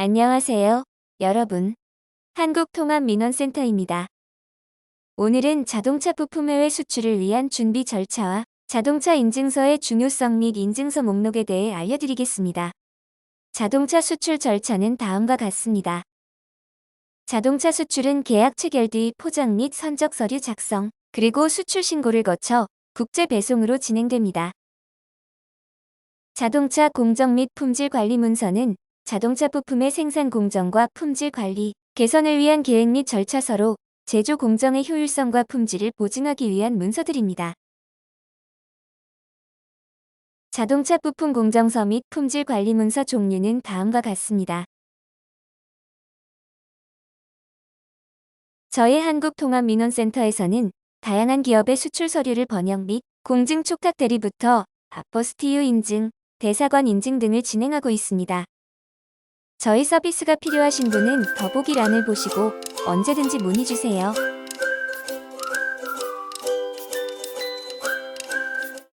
안녕하세요, 여러분. 한국통합민원센터입니다. 오늘은 자동차 부품 해외 수출을 위한 준비 절차와 자동차 인증서의 중요성 및 인증서 목록에 대해 알려드리겠습니다. 자동차 수출 절차는 다음과 같습니다. 자동차 수출은 계약 체결 뒤 포장 및 선적 서류 작성, 그리고 수출 신고를 거쳐 국제 배송으로 진행됩니다. 자동차 공정 및 품질 관리 문서는 자동차 부품의 생산 공정과 품질 관리, 개선을 위한 계획 및 절차서로 제조 공정의 효율성과 품질을 보증하기 위한 문서들입니다. 자동차 부품 공정서 및 품질 관리 문서 종류는 다음과 같습니다. 저희 한국통합민원센터에서는 다양한 기업의 수출 서류를 번역 및 공증 촉탁 대리부터 아포스티유 인증, 대사관 인증 등을 진행하고 있습니다. 저희 서비스가 필요하신 분은 더보기란을 보시고 언제든지 문의 주세요.